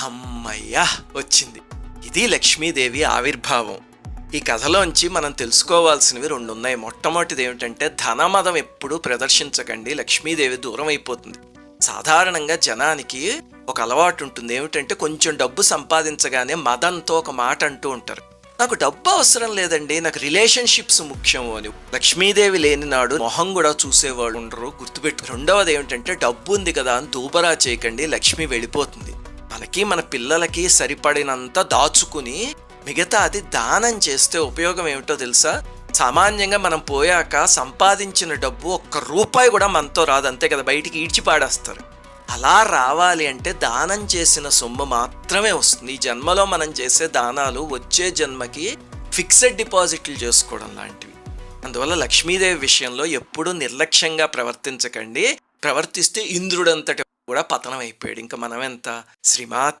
అమ్మయ్యా వచ్చింది. ఇది లక్ష్మీదేవి ఆవిర్భావం. ఈ కథలోంచి మనం తెలుసుకోవాల్సినవి రెండు ఉన్నాయి మొట్టమొదటిది ఏమిటంటే ధనమదం ఎప్పుడూ ప్రదర్శించకండి. లక్ష్మీదేవి దూరం అయిపోతుంది. సాధారణంగా జనానికి ఒక అలవాటు ఉంటుంది. ఏమిటంటే కొంచెం డబ్బు సంపాదించగానే మదంతో ఒక మాట అంటూ ఉంటారు. నాకు డబ్బు అవసరం లేదండి. నాకు రిలేషన్షిప్స్ ముఖ్యము అని. లక్ష్మీదేవి లేని నాడు మొహం కూడా చూసేవాళ్ళు ఉండరు. గుర్తుపెట్టు రెండవది ఏమిటంటే డబ్బు ఉంది కదా అని దూబరా చేయకండి. లక్ష్మి వెళ్ళిపోతుంది. మనకి మన పిల్లలకి సరిపడినంత దాచుకుని మిగతా అది దానం చేస్తే ఉపయోగం ఏమిటో తెలుసా? సామాన్యంగా మనం పోయాక సంపాదించిన డబ్బు ఒక్క రూపాయి కూడా మనతో రాదు అంతే కదా? బయటికి ఈడ్చి పాడేస్తారు. అలా రావాలి అంటే దానం చేసిన సొమ్ము మాత్రమే వస్తుంది. ఈ జన్మలో మనం చేసే దానాలు వచ్చే జన్మకి ఫిక్స్డ్ డిపాజిట్లు చేసుకోవడం లాంటివి. అందువల్ల లక్ష్మీదేవి విషయంలో ఎప్పుడూ నిర్లక్ష్యంగా ప్రవర్తించకండి. ప్రవర్తిస్తే ఇంద్రుడంతటి కూడా పతనం అయిపోయాడు ఇంకా మనం ఎంత శ్రీమాత్